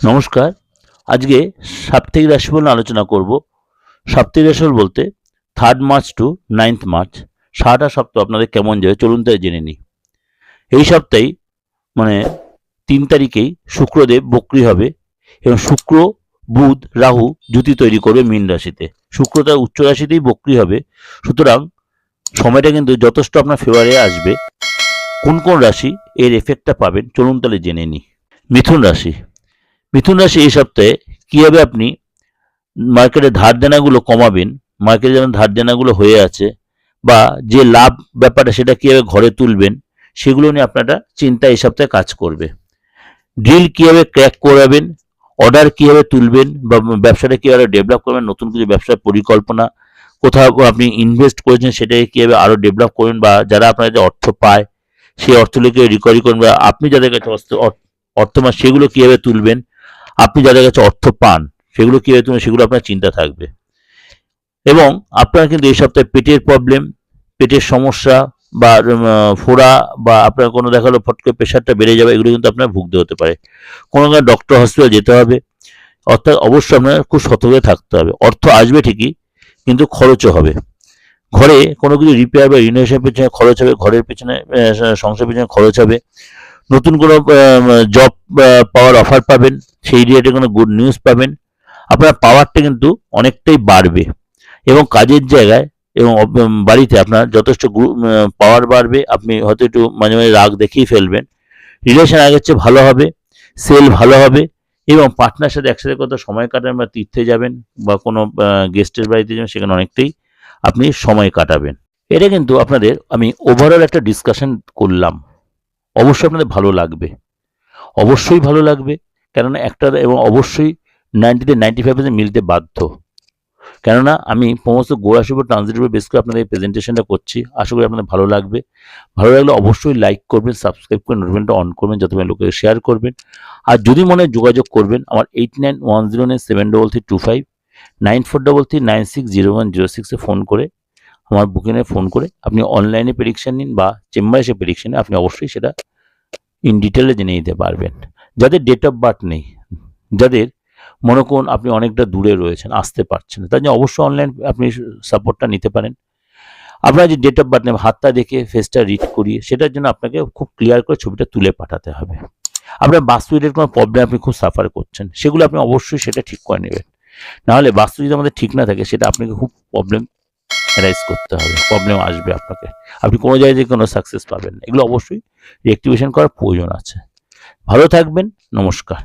নমস্কার। আজকে সাপ্তাহিক রাশিফল আলোচনা করব। সাপ্তাহিক রাশিফল বলতে third March to ninth March সারাটা সপ্তাহ আপনাদের কেমন যাবে চলুন তাই জেনে নিই। এই সপ্তাহে মানে তিন তারিখেই শুক্রদেব বক্রি হবে এবং শুক্র, বুধ, রাহু জুতি তৈরি করবে মীন রাশিতে। শুক্র তার উচ্চ রাশিতেই বক্রি হবে। সুতরাং সময়টা কিন্তু যথেষ্ট আপনার ফেভারে আসবে। কোন কোন রাশি এর এফেক্টটা পাবেন চলুন তাহলে জেনে নিই। মিথুন রাশি। মিথুন রাশি এই সপ্তাহে কীভাবে আপনি মার্কেটে ধার দেনাগুলো কমাবেন, মার্কেটে যেমন ধার দেনাগুলো হয়ে আছে, বা যে লাভ ব্যাপারটা সেটা কীভাবে ঘরে তুলবেন, সেগুলো নিয়ে আপনারা চিন্তা এই সপ্তাহে কাজ করবে। ডিল কীভাবে ক্র্যাক করাবেন, অর্ডার কীভাবে তুলবেন, বা ব্যবসাটা কীভাবে ডেভেলপ করবেন, নতুন কিছু ব্যবসার পরিকল্পনা, কোথাও আপনি ইনভেস্ট করেছেন সেটাকে কীভাবে আরও ডেভেলপ করবেন, বা যারা আপনার যে অর্থ পায়, সেই অর্থগুলোকে রিকভারি করবেন, বা আপনি যাদের কাছে অর্থ- অর্থ সেগুলো কীভাবে তুলবেন আপনি যাদের কাছে অর্থ পান সেগুলো কীভাবে তুলবেন সেগুলো আপনার চিন্তা থাকবে। এবং আপনার কিন্তু এই সপ্তাহে পেটের প্রবলেম পেটের সমস্যা বা ফোড়া বা আপনার কোনো দেখা গেলো ফট করে প্রেশারটা বেড়ে যাবে এগুলো কিন্তু আপনার ভুগতে হতে পারে। কোনো কোনো ডক্টর হসপিটাল যেতে হবে। অর্থাৎ অবশ্যই আপনার খুব সতর্ক থাকতে হবে। অর্থ আসবে ঠিকই কিন্তু খরচও হবে। ঘরে কোনো কিছু রিপেয়ার বা রিনোভেশনের পেছনে খরচ হবে ঘরের পেছনে আহ, সংসারের পেছনে খরচ হবে। নতুন কোনো জব পাওয়ার অফার পাবেন, সেই রিলেটেড কোনো গুড নিউজ পাবেন। আপনার পাওয়ারটা কিন্তু অনেকটাই বাড়বে এবং কাজের জায়গায় এবং বাড়িতে আপনার যথেষ্ট পাওয়ার বাড়বে। আপনি হয়তো একটু মাঝে মাঝে রাগ দেখিয়ে ফেলবেন। রিলেশন আগের চেয়ে ভালো হবে সেল ভালো হবে এবং পার্টনার সাথে একসাথে কত সময় কাটান বা তীর্থে যাবেন বা কোনো গেস্টের বাড়িতে যাবেন, সেখানে অনেকটাই আপনি সময় কাটাবেন। এটা কিন্তু আপনাদের, আমি ওভারঅল একটা ডিসকাশন করলাম। অবশ্যই আপনাদের ভালো লাগবে। অবশ্যই ভালো লাগবে, কেননা একটা এবং অবশ্যই নাইনটিতে নাইনটি ফাইভ পার্সেন্ট মিলতে বাধ্য। কেননা আমি সমস্ত গোড়াশি উপর ট্রান্সলেট উপর করে আপনাদের প্রেজেন্টেশনটা করছি, আশা করি আপনাদের ভালো লাগবে। ভালো লাগলে অবশ্যই লাইক করবেন সাবস্ক্রাইব করে নোটিফিকেশনটা অন করবেন, যাতে লোকে শেয়ার করবেন। আর যদি মনে যোগাযোগ করবেন, আমার eight nine one zero nine seven double three two five nine four double three nine six zero one zero সিক্সে ফোন করে, আমার বুকিংয়ে ফোন করে, আপনি অনলাইনে প্রেডিকশন নিন বা চেম্বারে এসে প্রেডিকশন আপনি অবশ্যই সেটা ইন ডিটেলে জেনে নিতে পারবেন। যাদের ডেট অফ বার্থ নেই, যাদের মনে করুন আপনি অনেকটা দূরে রয়েছেন, আসতে পারছেন তার জন্য অবশ্যই অনলাইন আপনি সাপোর্টটা নিতে পারেন। আপনার যে ডেট অফ বার্থ নেই, হাতটা দেখে ফেসটা রিড করিয়ে সেটার জন্য আপনাকে খুব ক্লিয়ার করে ছবিটা তুলে পাঠাতে হবে। আপনার বাস্তু কোনো প্রবলেম আপনি খুব সাফার করছেন, সেগুলো আপনি অবশ্যই সেটা ঠিক করে নেবেন। নাহলে বাস্তু যদি আমাদের ঠিক না থাকে, সেটা আপনাকে খুব প্রবলেম অ্যারাইজ করতে হবে প্রবলেম আসবে আপনাকে। আপনি কোনো জায়গায় কোনো সাকসেস পাবেন না। এগুলো অবশ্যই রিঅ্যাক্টিভেশন করার প্রয়োজন আছে। ভালো থাকবেন, নমস্কার।